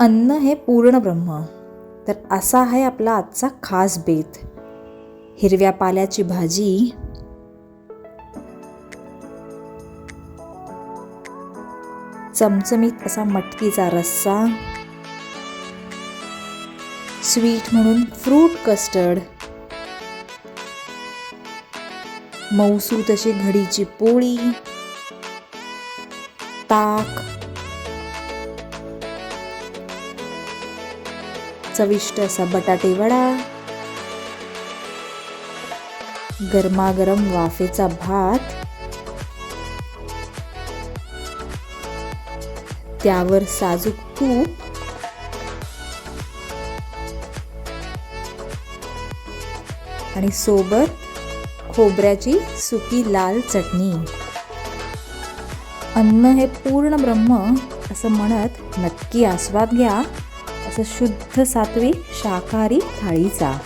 अन्न हे पूर्ण ब्रह्म. तर असा आहे आपला आजचा खास बेत. हिरव्या पाल्याची भाजी. चमचमीत असा मटकीचा रस्सा. स्वीट म्हणून फ्रूट कस्टर्ड. मऊसूर तशी घडीची पोळी. ताक. चविष्ट असा बटाटे वडा. गरमागरम वाफेचा भात. त्यावर साजूक तूप. आणि सोबत खोबऱ्याची सुकी लाल चटणी. अन्न हे पूर्ण ब्रह्म असं म्हणत नक्की आस्वाद घ्या. असं शुद्ध सात्विक शाकाहारी थाळीचा.